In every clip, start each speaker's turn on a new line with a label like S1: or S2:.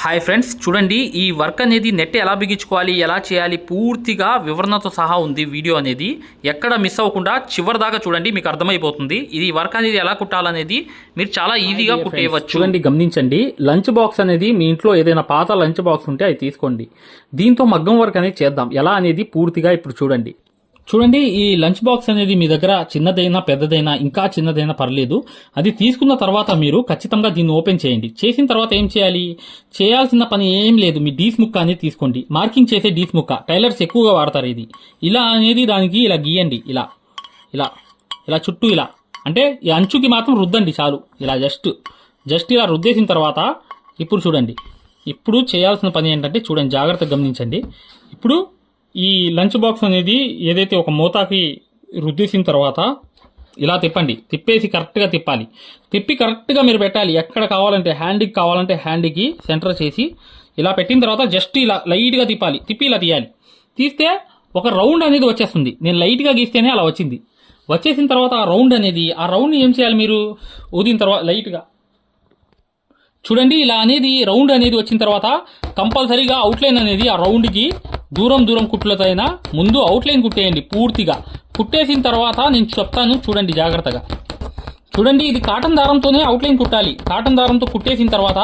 S1: Hi friends చూడండి ఈ work అనేది నెట్ ఎలా బిగించుకోవాలి ఎలా చేయాలి పూర్తిగా వివరణతో సహా ఉంది వీడియో అనేది. ఎక్కడ మిస్ అవ్వకుండా చివరి దాకా చూడండి మీకు అర్థమైపోతుంది. ఇది వర్క్ అనేది ఎలా కుట్టాలనేది మీరు చాలా ఈజీగా కుట్టేయవచ్చు.
S2: చూడండి గమనించండి. లంచ్ బాక్స్ అనేది మీ ఇంట్లో ఏదైనా పాత లంచ్ బాక్స్ ఉంటే అది తీసుకోండి. దీంతో మగ్గం వర్క్ అనేది చేద్దాం. ఎలా అనేది పూర్తిగా ఇప్పుడు చూడండి. చూడండి ఈ లంచ్ బాక్స్ అనేది మీ దగ్గర చిన్నదైనా పెద్దదైనా ఇంకా చిన్నదైనా పర్లేదు. అది తీసుకున్న తర్వాత మీరు ఖచ్చితంగా దీన్ని ఓపెన్ చేయండి. చేసిన తర్వాత ఏం చేయాలి? చేయాల్సిన పని ఏం లేదు. మీ డీస్ ముక్క అనేది తీసుకోండి. మార్కింగ్ చేసే డీస్ ముక్క. టైలర్స్ ఎక్కువగా వాడతారు ఇది. ఇలా అనేది దానికి ఇలా గీయండి. ఇలా. ఇలా. ఇలా చుట్టూ ఇలా. అంటే ఈ అంచుకి మాత్రం రుద్దండి చాలు. ఇలా జస్ట్. జస్ట్ ఇలా రుద్దేసిన తర్వాత ఇప్పుడు చూడండి. ఇప్పుడు చేయాల్సిన పని ఏంటంటే చూడండి జాగ్రత్తగా గమనించండి. ఇప్పుడు ఈ లంచ్ బాక్స్ అనేది ఏదైతే ఒక మూతాకి రుద్దేసిన తర్వాత ఇలా తిప్పండి. తిప్పేసి కరెక్ట్గా తిప్పాలి. తిప్పి కరెక్ట్గా మీరు పెట్టాలి. ఎక్కడ కావాలంటే హ్యాండ్కి కావాలంటే హ్యాండ్కి సెంటర్ చేసి ఇలా పెట్టిన తర్వాత జస్ట్ ఇలా లైట్గా తిప్పాలి. తిప్పి ఇలా తీయాలి. తీస్తే ఒక రౌండ్ అనేది వచ్చేస్తుంది. నేను లైట్గా గీస్తేనే అలా వచ్చింది. వచ్చేసిన తర్వాత ఆ రౌండ్ అనేది ఆ రౌండ్ని ఏం చేయాలి మీరు? ఊదిన తర్వాత లైట్గా చూడండి ఇలా అనేది రౌండ్ అనేది వచ్చిన తర్వాత కంపల్సరీగా అవుట్లైన్ అనేది ఆ రౌండ్కి దూరం దూరం కుట్లతో అయినా ముందు అవుట్లైన్ కుట్టేయండి పూర్తిగా. కుట్టేసిన తర్వాత నేను చెప్తాను చూడండి జాగ్రత్తగా. చూడండి ఇది కాటన్ దారంతోనే అవుట్లైన్ కుట్టాలి. కాటన్ దారంతో కుట్టేసిన తర్వాత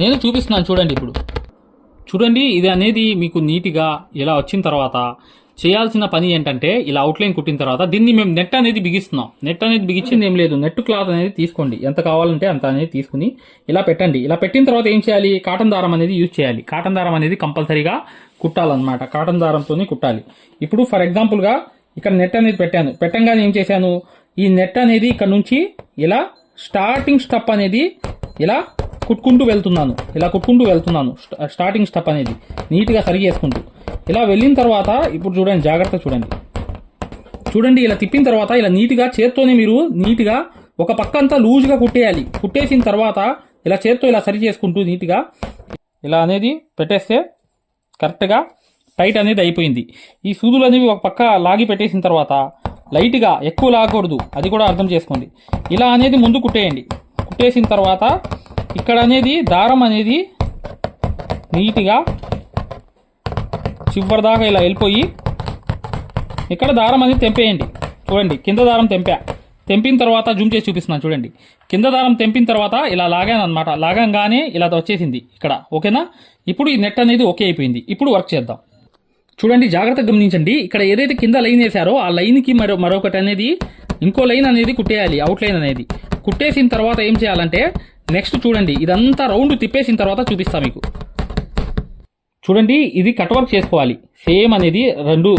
S2: నేను చూపిస్తున్నాను చూడండి ఇప్పుడు. చూడండి ఇది అనేది మీకు నీట్గా ఇలా వచ్చిన తర్వాత చేయాల్సిన పని ఏంటంటే ఇలా అవుట్లైన్ కుట్టిన తర్వాత దీన్ని మేము నెట్ అనేది బిగిస్తున్నాం. నెట్ అనేది బిగించింది ఏం లేదు. నెట్ క్లాత్ అనేది తీసుకోండి. ఎంత కావాలంటే అంత అనేది తీసుకుని ఇలా పెట్టండి. ఇలా పెట్టిన తర్వాత ఏం చేయాలి? కాటన్ దారం అనేది యూజ్ చేయాలి. కాటన్ దారం అనేది కంపల్సరీగా కుట్టాలన్నమాట. కాటన్ దారంతోనే కుట్టాలి. ఇప్పుడు ఫర్ ఎగ్జాంపుల్గా ఇక్కడ నెట్ అనేది పెట్టాను. పెట్టంగానే ఏం చేశాను? ఈ నెట్ అనేది ఇక్కడ నుంచి ఇలా స్టార్టింగ్ స్టప్ అనేది ఇలా కుట్టుకుంటూ వెళ్తున్నాను. ఇలా కుట్టుకుంటూ వెళ్తున్నాను. స్ట- స్టార్టింగ్ స్టప్ అనేది. నీట్గా సరిగేసుకుంటూ. ఇలా వెళ్ళిన తర్వాత ఇప్పుడు చూడండి జాగ్రత్త చూడండి. చూడండి ఇలా తిప్పిన తర్వాత ఇలా నీట్గా చేత్తోనే మీరు నీట్గా ఒక పక్క అంతా లూజ్గా కుట్టేయాలి. కుట్టేసిన తర్వాత ఇలా చేత్తో ఇలా సరి చేసుకుంటూ నీట్గా ఇలా అనేది పెట్టేస్తే కరెక్ట్గా టైట్ అనేది అయిపోయింది. ఈ సూదులు అనేవి ఒక పక్క లాగి పెట్టేసిన తర్వాత లైట్గా ఎక్కువ లాగకూడదు. అది కూడా అర్థం చేసుకోండి. ఇలా అనేది ముందు కుట్టేయండి. కుట్టేసిన తర్వాత ఇక్కడ అనేది దారం అనేది నీట్గా చివరి దాకా ఇలా వెళ్ళిపోయి ఇక్కడ దారం అనేది తెంపేయండి. చూడండి కింద దారం తెంపా. తెంపిన తర్వాత జూమ్ చేసి చూపిస్తున్నాను చూడండి. కింద దారం తెంపిన తర్వాత ఇలా లాగాను అనమాట లాగంగానే ఇలా వచ్చేసింది ఇక్కడ ఓకేనా? ఇప్పుడు ఈ నెట్ అనేది ఓకే అయిపోయింది. ఇప్పుడు వర్క్ చేద్దాం. చూడండి జాగ్రత్తగా గమనించండి. ఇక్కడ ఏదైతే కింద లైన్ వేశారో ఆ లైన్కి మరో మరొకటి అనేది ఇంకో లైన్ అనేది కుట్టేయాలి అవుట్ లైన్ అనేది. కుట్టేసిన తర్వాత ఏం చేయాలంటే నెక్స్ట్ చూడండి ఇదంతా రౌండ్ తిప్పేసిన తర్వాత చూపిస్తా మీకు. చూడండి ఇది కట్ వర్క్ చేసుకోవాలి. సేమ్ అనేది రెండు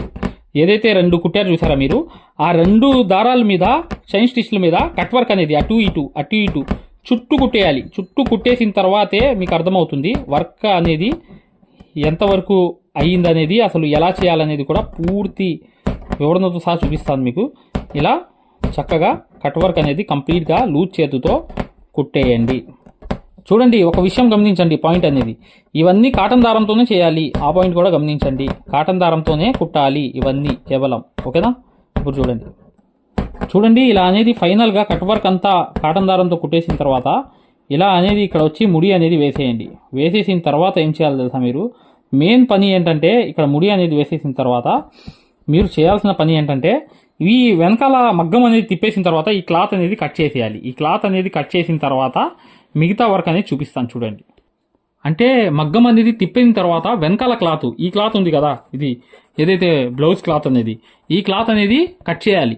S2: ఏదైతే రెండు కుట్టారు చూసారా మీరు? ఆ రెండు దారాల మీద చైన్ స్టిచ్ల మీద కట్ వర్క్ అనేది అటు ఇటు అటు ఇటు చుట్టూ కుట్టేయాలి. చుట్టూ కుట్టేసిన తర్వాతే మీకు అర్థమవుతుంది వర్క్ అనేది ఎంతవరకు అయ్యిందనేది అసలు ఎలా చేయాలనేది కూడా పూర్తి వివరణతో సహా చూపిస్తాను మీకు. ఇలా చక్కగా కట్ వర్క్ అనేది కంప్లీట్గా లూజ్ చేతితో కుట్టేయండి. చూడండి ఒక విషయం గమనించండి పాయింట్ అనేది. ఇవన్నీ కాటన్ దారంతోనే చేయాలి. ఆ పాయింట్ కూడా గమనించండి. కాటన్ దారంతోనే కుట్టాలి ఇవన్నీ కేవలం. ఓకేనా? ఇప్పుడు చూడండి. చూడండి ఇలా అనేది ఫైనల్గా కట్ వర్క్ అంతా కాటన్ దారంతో కుట్టేసిన తర్వాత ఇలా అనేది ఇక్కడ వచ్చి ముడి అనేది వేసేయండి. వేసేసిన తర్వాత ఏం చేయాలి తెలుసా మీరు? మెయిన్ పని ఏంటంటే ఇక్కడ ముడి అనేది వేసేసిన తర్వాత మీరు చేయాల్సిన పని ఏంటంటే ఈ వెనకాల మగ్గం అనేది తిప్పేసిన తర్వాత ఈ క్లాత్ అనేది కట్ చేసేయాలి. ఈ క్లాత్ అనేది కట్ చేసిన తర్వాత మిగతా వర్క్ అనేది చూపిస్తాను చూడండి. అంటే మగ్గం అనేది తిప్పిన తర్వాత వెనకాల క్లాత్ ఈ క్లాత్ ఉంది కదా ఇది ఏదైతే బ్లౌజ్ క్లాత్ అనేది ఈ క్లాత్ అనేది కట్ చేయాలి.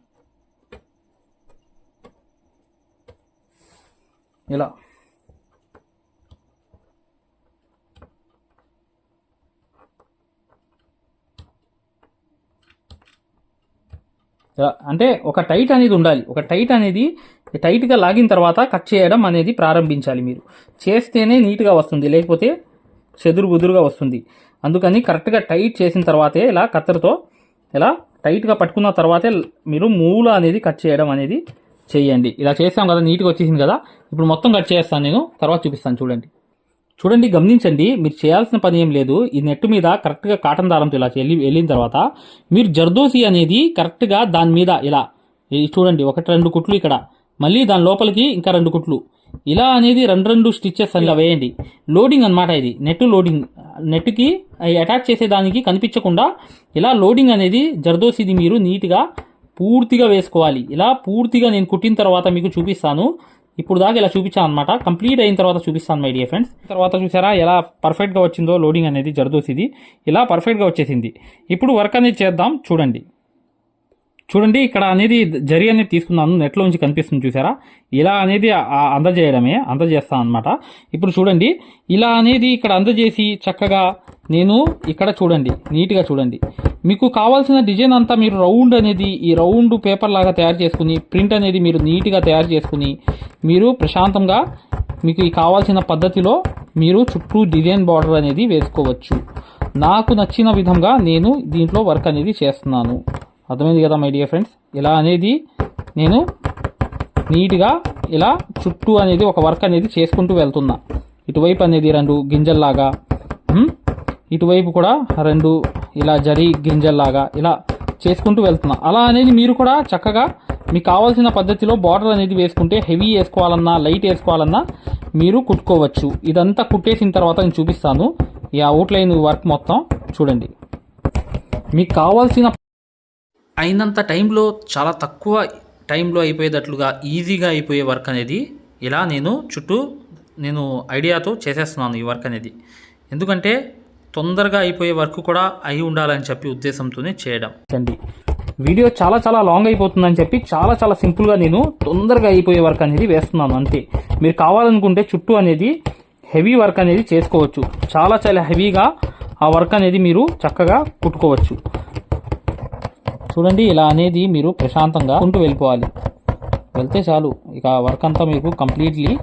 S2: ఇలా. అంటే ఒక టైట్ అనేది ఉండాలి. ఒక టైట్ అనేది టైట్గా లాగిన తర్వాత కట్ చేయడం అనేది ప్రారంభించాలి మీరు. చేస్తేనే నీట్గా వస్తుంది. లేకపోతే చెదురు బుదురుగా వస్తుంది. అందుకని కరెక్ట్గా టైట్ చేసిన తర్వాతే ఇలా కత్తెరతో ఇలా టైట్గా పట్టుకున్న తర్వాతే మీరు మూల అనేది కట్ చేయడం అనేది చేయండి. ఇలా చేస్తాం కదా నీట్గా వచ్చేసింది కదా ఇప్పుడు మొత్తం కట్ చేస్తాను నేను తర్వాత చూపిస్తాను చూడండి. చూడండి గమనించండి మీరు చేయాల్సిన పని ఏం లేదు. ఈ నెట్ మీద కరెక్ట్గా కాటన్ దారంతో ఇలా వెళ్ళి వెళ్ళిన తర్వాత మీరు జర్దోసి అనేది కరెక్ట్గా దాని మీద ఇలా ఇది చూడండి ఒకటి రెండు కుట్లు ఇక్కడ. మళ్ళీ దాని లోపలికి ఇంకా రెండు కుట్లు. ఇలా అనేది రెండు రెండు స్టిచ్చెస్ ఇలా వేయండి. లోడింగ్ అన్నమాట ఇది. నెట్ లోడింగ్ నెట్కి అటాచ్ చేసేదానికి కనిపించకుండా ఇలా లోడింగ్ అనేది జర్దోసిది మీరు నీట్గా పూర్తిగా వేసుకోవాలి. ఇలా పూర్తిగా నేను కుట్టిన తర్వాత మీకు చూపిస్తాను. ఇప్పుడు దాకా ఇలా చూపించాను అనమాట కంప్లీట్ అయిన తర్వాత చూపిస్తాను మై డియర్ ఫ్రెండ్స్ తర్వాత చూసారా ఎలా పర్ఫెక్ట్గా వచ్చిందో లోడింగ్ అనేది జరదోసిది. ఇలా పర్ఫెక్ట్గా వచ్చేసింది. ఇప్పుడు వర్క్ అనేది చేద్దాం చూడండి. చూడండి ఇక్కడ అనేది జరి అనేది తీసుకున్నాను నెట్లో నుంచి కనిపిస్తుంది చూసారా? ఇలా అనేది అందజేయడమే అందజేస్తాను అనమాట ఇప్పుడు చూడండి ఇలా అనేది ఇక్కడ అందజేసి చక్కగా నేను ఇక్కడ చూడండి నీట్గా చూడండి. మీకు కావాల్సిన డిజైన్ అంతా మీరు రౌండ్ అనేది ఈ రౌండ్ పేపర్ లాగా తయారు చేసుకుని ప్రింట్ అనేది మీరు నీట్గా తయారు చేసుకుని మీరు ప్రశాంతంగా మీకు ఈ కావాల్సిన పద్ధతిలో మీరు చుట్టూ డిజైన్ బార్డర్ అనేది వేసుకోవచ్చు. నాకు నచ్చిన విధంగా నేను దీంట్లో వర్క్ అనేది చేస్తున్నాను. అర్థమైంది కదా మై డియర్ ఫ్రెండ్స్ ఇలా అనేది నేను నీట్గా ఇలా చుట్టూ అనేది ఒక వర్క్ అనేది చేసుకుంటూ వెళ్తున్నా. ఇటువైపు అనేది రెండు గింజల్లాగా ఇటువైపు కూడా రెండు ఇలా జరి గింజల్లాగా ఇలా చేసుకుంటూ వెళ్తున్నా. అలా అనేది మీరు కూడా చక్కగా మీకు కావాల్సిన పద్ధతిలో బార్డర్ అనేది వేసుకుంటే హెవీ వేసుకోవాలన్నా లైట్ వేసుకోవాలన్నా మీరు కుట్టుకోవచ్చు. ఇదంతా కుట్టేసిన తర్వాత నేను చూపిస్తాను. ఈ అవుట్లైన్ వర్క్ మొత్తం చూడండి. మీకు కావాల్సిన అయినంత టైంలో చాలా తక్కువ టైంలో అయిపోయేటట్లుగా ఈజీగా అయిపోయే వర్క్ అనేది ఇలా నేను చుట్టూ నేను ఐడియాతో చేసేస్తున్నాను ఈ వర్క్ అనేది. ఎందుకంటే తొందరగా అయిపోయే వర్క్ కూడా అయి ఉండాలని చెప్పి ఉద్దేశంతోనే చేయడం. అండి వీడియో చాలా చాలా లాంగ్ అయిపోతుందని చెప్పి చాలా చాలా సింపుల్గా నేను తొందరగా అయిపోయే వర్క్ అనేది వేస్తున్నాను అంతే. మీరు కావాలనుకుంటే చుట్టూ అనేది హెవీ వర్క్ అనేది చేసుకోవచ్చు. చాలా చాలా హెవీగా ఆ వర్క్ అనేది మీరు చక్కగా కుట్టుకోవచ్చు. చూడండి ఇలా అనేది మీరు ప్రశాంతంగా ఉంటూ వెళ్ళిపోవాలి. వెళ్తే చాలు. ఇక వర్క్ అంతా మీకు కంప్లీట్లీ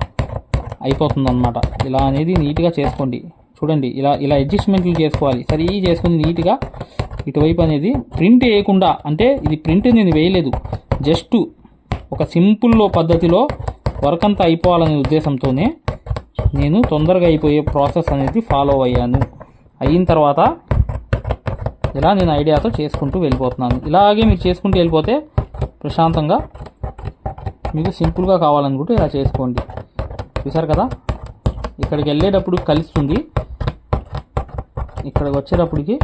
S2: అయిపోతుంది అనమాట ఇలా అనేది నీట్గా చేసుకోండి. చూడండి ఇలా ఇలా అడ్జస్ట్మెంట్లు చేసుకోవాలి. సరి చేసుకుని నీట్గా ఇటువైపు అనేది ప్రింట్ వేయకుండా అంటే ఇది ప్రింట్ నేను వేయలేదు. జస్ట్ ఒక సింపుల్లో పద్ధతిలో వర్క్ అంతా అయిపోవాలనే ఉద్దేశంతోనే నేను తొందరగా అయిపోయే ప్రాసెస్ అనేది ఫాలో అయ్యాను. అయిన తర్వాత ఇలా నేను ఐడియాతో చేసుకుంటూ వెళ్ళిపోతున్నాను. ఇలాగే మీరు చేసుకుంటూ వెళ్ళిపోతే ప్రశాంతంగా మీకు సింపుల్గా కావాలనుకుంటే ఇలా చేసుకోండి. చూసారు కదా? ఇక్కడికి వెళ్ళేటప్పుడు కలుస్తుంది. ఇక్కడికి వచ్చేటప్పటికి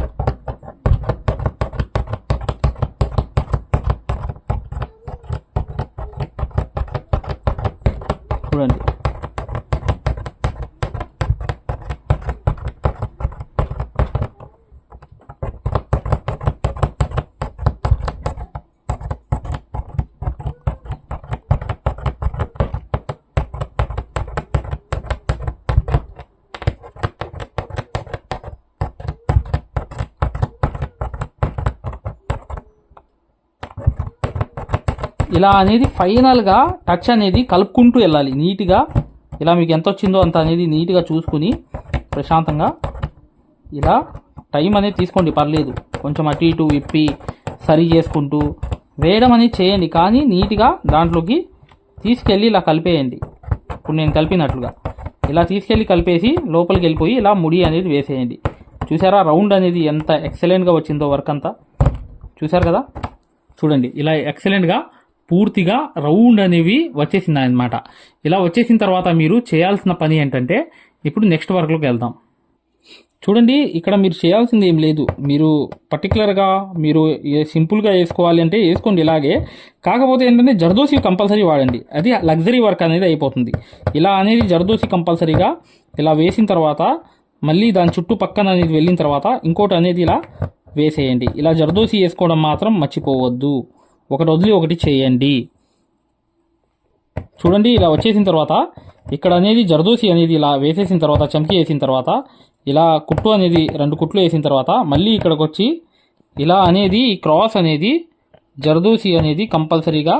S2: చూడండి. ఇలా అనేది ఫైనల్గా టచ్ అనేది కలుపుకుంటూ వెళ్ళాలి. నీట్గా ఇలా మీకు ఎంత వచ్చిందో అంత అనేది నీట్గా చూసుకుని ప్రశాంతంగా ఇలా టైం అనేది తీసుకోండి. పర్లేదు. కొంచెం అటు ఇటు విప్పి సరి చేసుకుంటూ వేయడం అనేది చేయండి. కానీ నీట్గా దాంట్లోకి తీసుకెళ్ళి ఇలా కలిపేయండి. ఇప్పుడు నేను కలిపినట్లుగా ఇలా తీసుకెళ్ళి కలిపేసి లోపలికి వెళ్ళిపోయి ఇలా ముడి అనేది వేసేయండి. చూసారా? రౌండ్ అనేది ఎంత ఎక్సలెంట్గా వచ్చిందో వర్క్ అంతా. చూసారు కదా? చూడండి. ఇలా ఎక్సలెంట్గా పూర్తిగా రౌండ్ అనేవి వచ్చేసింది అనమాట ఇలా వచ్చేసిన తర్వాత మీరు చేయాల్సిన పని ఏంటంటే ఇప్పుడు నెక్స్ట్ వర్క్లోకి వెళ్దాం. చూడండి ఇక్కడ మీరు చేయాల్సింది ఏం లేదు. మీరు పర్టికులర్గా మీరు సింపుల్గా వేసుకోవాలి అంటే వేసుకోండి ఇలాగే. కాకపోతే ఏంటంటే జర్దోసి కంపల్సరీ వాడండి. అది లగ్జరీ వర్క్ అనేది అయిపోతుంది. ఇలా అనేది జర్దోసి కంపల్సరీగా ఇలా వేసిన తర్వాత మళ్ళీ దాని చుట్టూ పక్కన అనేది వెళ్ళిన తర్వాత ఇంకోటి అనేది ఇలా వేసేయండి. ఇలా జర్దోసి వేసుకోవడం మాత్రం మర్చిపోవద్దు. ఒకటి వదిలి ఒకటి చేయండి. చూడండి ఇలా వచ్చేసిన తర్వాత ఇక్కడ అనేది జర్దోసి అనేది ఇలా వేసేసిన తర్వాత చమ్కి వేసిన తర్వాత ఇలా కుట్టు అనేది రెండు కుట్లు వేసిన తర్వాత మళ్ళీ ఇక్కడికి వచ్చి ఇలా అనేది ఈ క్రాస్ అనేది జర్దోసి అనేది కంపల్సరీగా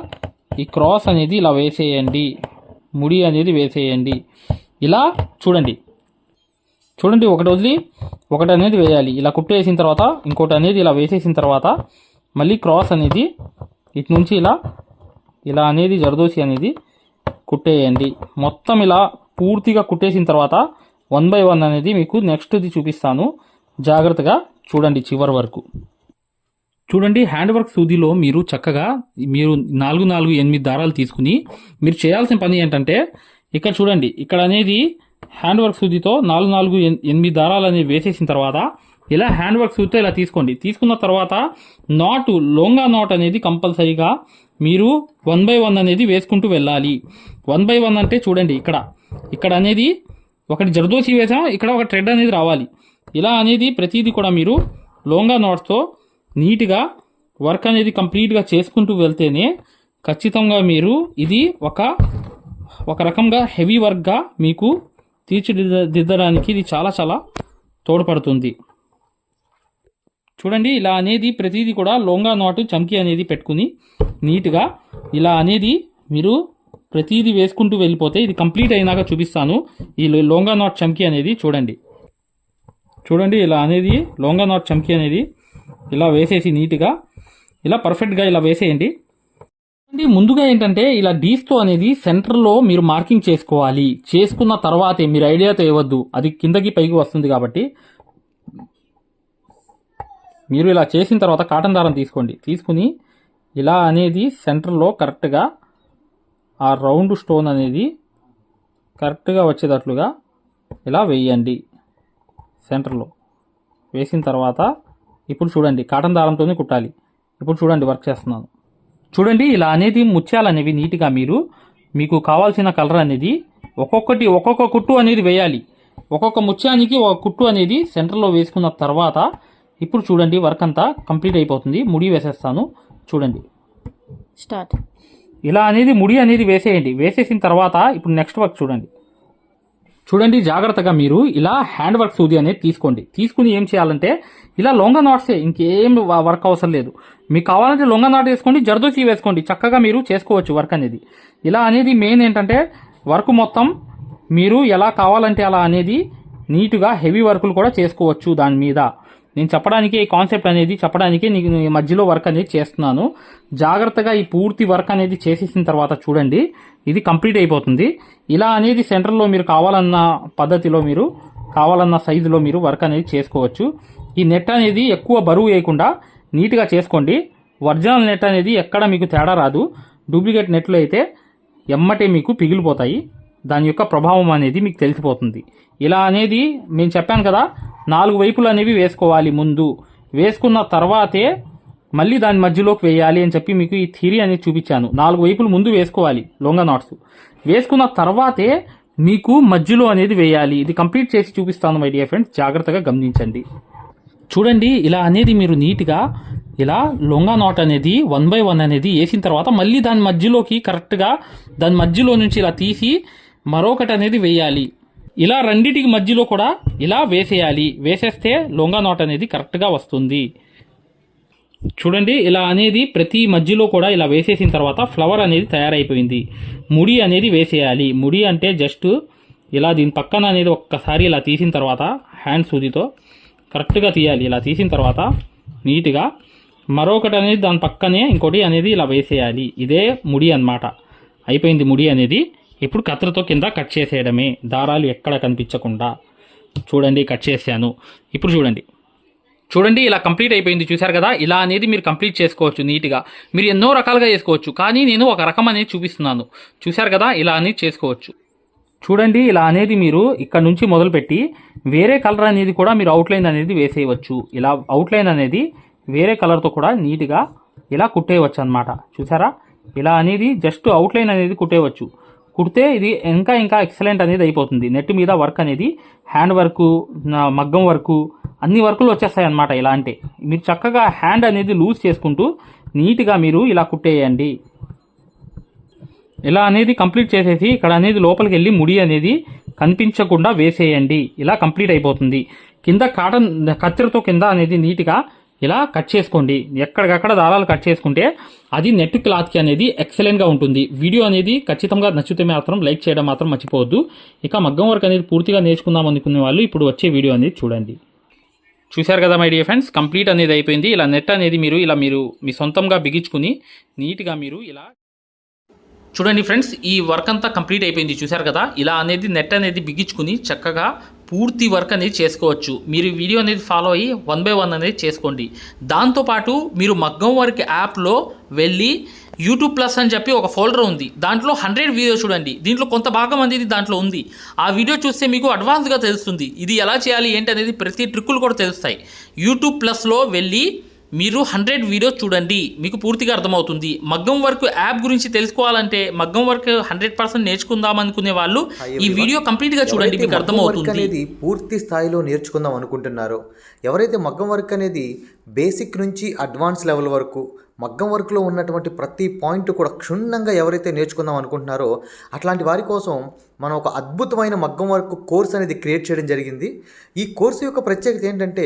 S2: ఈ క్రాస్ అనేది ఇలా వేసేయండి. ముడి అనేది వేసేయండి. ఇలా చూడండి. చూడండి ఒకటి వదిలి ఒకటి అనేది వేయాలి. ఇలా కుట్టు వేసిన తర్వాత ఇంకోటి అనేది ఇలా వేసేసిన తర్వాత మళ్ళీ క్రాస్ అనేది ఇటు నుంచి ఇలా ఇలా అనేది జరదోసి అనేది కుట్టేయండి. మొత్తం ఇలా పూర్తిగా కుట్టేసిన తర్వాత వన్ బై వన్ అనేది మీకు నెక్స్ట్ది చూపిస్తాను. జాగ్రత్తగా చూడండి చివరి వరకు. చూడండి హ్యాండ్ వర్క్ సూదిలో మీరు చక్కగా మీరు నాలుగు నాలుగు ఎనిమిది దారాలు తీసుకుని మీరు చేయాల్సిన పని ఏంటంటే ఇక్కడ చూడండి ఇక్కడ అనేది హ్యాండ్ వర్క్ సూదితో నాలుగు నాలుగు ఎన్- ఎనిమిది దారాలు అనేవి వేసేసిన తర్వాత ఇలా హ్యాండ్ వర్క్ సూదితో ఇలా తీసుకోండి. తీసుకున్న తర్వాత నాటు లోంగా నాట్ అనేది కంపల్సరీగా మీరు వన్ బై వన్ అనేది వేసుకుంటూ వెళ్ళాలి. వన్ బై వన్ అంటే చూడండి ఇక్కడ. ఇక్కడ అనేది ఒకటి జరదోసి వేసాం ఇక్కడ ఒక ట్రెడ్ అనేది రావాలి. ఇలా అనేది ప్రతిదీ కూడా మీరు లోంగా నాట్స్తో నీట్గా వర్క్ అనేది కంప్లీట్గా చేసుకుంటూ వెళ్తేనే ఖచ్చితంగా మీరు ఇది ఒక ఒక రకంగా హెవీ వర్క్గా మీకు తీర్చిదిద్దడానికి ఇది చాలా చాలా తోడ్పడుతుంది. చూడండి ఇలా అనేది ప్రతిదీ కూడా లోంగా నాటు చమ్కీ అనేది పెట్టుకుని నీట్గా ఇలా అనేది మీరు ప్రతిదీ వేసుకుంటూ వెళ్ళిపోతే ఇది కంప్లీట్ అయినాక చూపిస్తాను. ఈ లొంగా లోంగా నాట్ చమ్కీ అనేది చూడండి. చూడండి ఇలా అనేది లోంగా నాట్ చమ్కీ అనేది ఇలా వేసేసి నీట్గా ఇలా పర్ఫెక్ట్గా ఇలా వేసేయండి. ముందుగా ఏంటంటే ఇలా డీస్తో అనేది సెంటర్లో మీరు మార్కింగ్ చేసుకోవాలి. చేసుకున్న తర్వాతే మీరు ఐడియాతో ఇవ్వద్దు అది కిందకి పైకి వస్తుంది కాబట్టి మీరు ఇలా చేసిన తర్వాత కాటన్ దారం తీసుకోండి. తీసుకుని ఇలా అనేది సెంటర్లో కరెక్ట్గా ఆ రౌండ్ స్టోన్ అనేది కరెక్ట్గా వచ్చేటట్లుగా ఇలా వేయండి సెంటర్లో వేసిన తర్వాత ఇప్పుడు చూడండి కాటన్ దారంతోనే కుట్టాలి. ఇప్పుడు చూడండి వర్క్ చేస్తున్నాను. చూడండి ఇలా అనేది ముత్యాలు అనేవి నీట్గా మీరు మీకు కావాల్సిన కలర్ అనేది ఒక్కొక్కటి ఒక్కొక్క కుట్టు అనేది వేయాలి. ఒక్కొక్క ముత్యానికి ఒక కుట్టు అనేది సెంటర్లో వేసుకున్న తర్వాత ఇప్పుడు చూడండి వర్క్ అంతా కంప్లీట్ అయిపోతుంది. ముడి వేసేస్తాను. చూడండి.
S3: స్టార్ట్
S2: ఇలా అనేది ముడి అనేది వేసేయండి. వేసేసిన తర్వాత ఇప్పుడు నెక్స్ట్ వర్క్ చూడండి. చూడండి జాగ్రత్తగా మీరు ఇలా హ్యాండ్ వర్క్ సూది అనేది తీసుకోండి. తీసుకుని ఏం చేయాలంటే ఇలా లొంగ నాట్సే ఇంకేం వర్క్ అవసరం లేదు. మీకు కావాలంటే లొంగ నాట్ వేసుకోండి జర్దోసి వేసుకోండి. చక్కగా మీరు చేసుకోవచ్చు వర్క్ అనేది. ఇలా అనేది మెయిన్ ఏంటంటే వర్క్ మొత్తం మీరు ఎలా కావాలంటే అలా అనేది నీట్గా హెవీ వర్కులు కూడా చేసుకోవచ్చు దాని మీద. నేను చెప్పడానికి ఈ కాన్సెప్ట్ అనేది చెప్పడానికి నీకు మధ్యలో వర్క్ అనేది చేస్తున్నాను. జాగ్రత్తగా ఈ పూర్తి వర్క్ అనేది చేసేసిన తర్వాత చూడండి. ఇది కంప్లీట్ అయిపోతుంది. ఇలా అనేది సెంటర్లో మీరు కావాలన్న పద్ధతిలో మీరు కావాలన్న సైజులో మీరు వర్క్ అనేది చేసుకోవచ్చు. ఈ నెట్ అనేది ఎక్కువ బరువు వేయకుండా నీట్గా చేసుకోండి. ఒరిజినల్ నెట్ అనేది ఎక్కడ మీకు తేడా రాదు. డూప్లికేట్ నెట్లు అయితే ఎమ్మటే మీకు పిగిలిపోతాయి. దాని యొక్క ప్రభావం అనేది మీకు తెలిసిపోతుంది. ఇలా అనేది నేను చెప్పాను కదా నాలుగు వైపులు అనేవి వేసుకోవాలి ముందు. వేసుకున్న తర్వాతే మళ్ళీ దాని మధ్యలోకి వేయాలి అని చెప్పి మీకు ఈ థియరీ అనేది చూపించాను. నాలుగు వైపులు ముందు వేసుకోవాలి లొంగ నాట్స్. వేసుకున్న తర్వాతే మీకు మధ్యలో అనేది వేయాలి. ఇది కంప్లీట్ చేసి చూపిస్తాను మై డియర్ ఫ్రెండ్స్ జాగ్రత్తగా గమనించండి. చూడండి ఇలా అనేది మీరు నీట్గా ఇలా లొంగా నాట్ అనేది వన్ బై వన్ అనేది వేసిన తర్వాత మళ్ళీ దాని మధ్యలోకి కరెక్ట్గా దాని మధ్యలో నుంచి ఇలా తీసి మరొకటి అనేది వేయాలి. ఇలా రెండిటికి మధ్యలో కూడా ఇలా వేసేయాలి. వేసేస్తే లొంగా నాట్ అనేది కరెక్ట్గా వస్తుంది. చూడండి ఇలా అనేది ప్రతి మధ్యలో కూడా ఇలా వేసేసిన తర్వాత ఫ్లవర్ అనేది తయారైపోయింది. ముడి అనేది వేసేయాలి. ముడి అంటే జస్ట్ ఇలా దీని పక్కన అనేది ఒక్కసారి ఇలా తీసిన తర్వాత హ్యాండ్ సూదితో కరెక్ట్గా తీయాలి. ఇలా తీసిన తర్వాత నీట్గా మరొకటి అనేది దాని పక్కనే ఇంకోటి అనేది ఇలా వేసేయాలి. ఇదే ముడి అనమాట అయిపోయింది ముడి అనేది. ఇప్పుడు కత్తిరతో కింద కట్ చేసేయడమే. దారాలు ఎక్కడ కనిపించకుండా. చూడండి కట్ చేశాను. ఇప్పుడు చూడండి. చూడండి ఇలా కంప్లీట్ అయిపోయింది. చూశారు కదా? ఇలా అనేది మీరు కంప్లీట్ చేసుకోవచ్చు నీట్గా. మీరు ఎన్నో రకాలుగా చేసుకోవచ్చు. కానీ నేను ఒక రకం అనేది చూపిస్తున్నాను. చూశారు కదా? ఇలా అనేది చేసుకోవచ్చు. చూడండి ఇలా అనేది మీరు ఇక్కడ నుంచి మొదలుపెట్టి వేరే కలర్ అనేది కూడా మీరు అవుట్లైన్ అనేది వేసేయవచ్చు. ఇలా అవుట్లైన్ అనేది వేరే కలర్తో కూడా నీట్గా ఇలా కుట్టేయవచ్చు అనమాట చూసారా ఇలా అనేది జస్ట్ అవుట్లైన్ అనేది కుట్టేయవచ్చు. కుడితే ఇది ఇంకా ఇంకా ఎక్సలెంట్ అనేది అయిపోతుంది. నెట్ మీద వర్క్ అనేది హ్యాండ్ వర్కు మగ్గం వర్కు అన్ని వర్కులు వచ్చేస్తాయి అన్నమాట ఇలా అంటే. మీరు చక్కగా హ్యాండ్ అనేది లూజ్ చేసుకుంటూ నీట్గా మీరు ఇలా కుట్టేయండి. ఇలా అనేది కంప్లీట్ చేసేసి ఇక్కడ అనేది లోపలికి వెళ్ళి ముడి అనేది కనిపించకుండా వేసేయండి. ఇలా కంప్లీట్ అయిపోతుంది. కింద కాటన్ కత్తెరతో కింద అనేది నీట్గా ఇలా కట్ చేసుకోండి. ఎక్కడికక్కడ దారాలు కట్ చేసుకుంటే అది నెట్ క్లాత్కి అనేది ఎక్సలెంట్గా ఉంటుంది. వీడియో అనేది ఖచ్చితంగా నచ్చితే మాత్రం లైక్ చేయడం మాత్రం మర్చిపోవద్దు. ఇక మగ్గం వర్క్ అనేది పూర్తిగా నేర్చుకుందాం అనుకునే వాళ్ళు ఇప్పుడు వచ్చే వీడియో అనేది చూడండి. చూశారు కదా మై డియర్ ఫ్రెండ్స్ కంప్లీట్ అనేది అయిపోయింది. ఇలా నెట్ అనేది మీరు ఇలా మీరు మీ సొంతంగా బిగించుకుని నీట్గా మీరు ఇలా చూడండి ఫ్రెండ్స్ ఈ వర్క్ అంతా కంప్లీట్ అయిపోయింది. చూశారు కదా? ఇలా అనేది నెట్ అనేది బిగించుకుని చక్కగా పూర్తి వర్క్ అనేది చేసుకోవచ్చు. మీరు వీడియో అనేది ఫాలో అయ్యి వన్ బై వన్ అనేది చేసుకోండి. దాంతోపాటు మీరు మగ్గం వర్క్ యాప్లో వెళ్ళి యూట్యూబ్ ప్లస్ అని చెప్పి ఒక ఫోల్డర్ ఉంది. దాంట్లో హండ్రెడ్ వీడియో చూడండి. దీంట్లో కొంత భాగం అనేది దాంట్లో ఉంది. ఆ వీడియో చూస్తే మీకు అడ్వాన్స్గా తెలుస్తుంది. ఇది ఎలా చేయాలి ఏంటి అనేది ప్రతి ట్రిక్కులు కూడా తెలుస్తాయి. యూట్యూబ్ ప్లస్లో వెళ్ళి మీరు హండ్రెడ్ వీడియో చూడండి మీకు పూర్తిగా అర్థమవుతుంది. మగ్గం వర్క్ యాప్ గురించి తెలుసుకోవాలంటే మగ్గం వర్క్ హండ్రెడ్ పర్సెంట్ నేర్చుకుందాం అనుకునే వాళ్ళు ఈ వీడియో కంప్లీట్గా చూడండి మీకు అర్థమవుతుంది.
S3: అనేది పూర్తి స్థాయిలో నేర్చుకుందాం అనుకుంటున్నారో ఎవరైతే మగ్గం వర్క్ అనేది బేసిక్ నుంచి అడ్వాన్స్ లెవెల్ వరకు మగ్గం వర్క్లో ఉన్నటువంటి ప్రతి పాయింట్ కూడా క్షుణ్ణంగా ఎవరైతే నేర్చుకుందాం అనుకుంటున్నారో అట్లాంటి వారి కోసం మనం ఒక అద్భుతమైన మగ్గం వర్క్ కోర్స్ అనేది క్రియేట్ చేయడం జరిగింది. ఈ కోర్సు యొక్క ప్రత్యేకత ఏంటంటే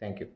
S3: థ్యాంక్ యూ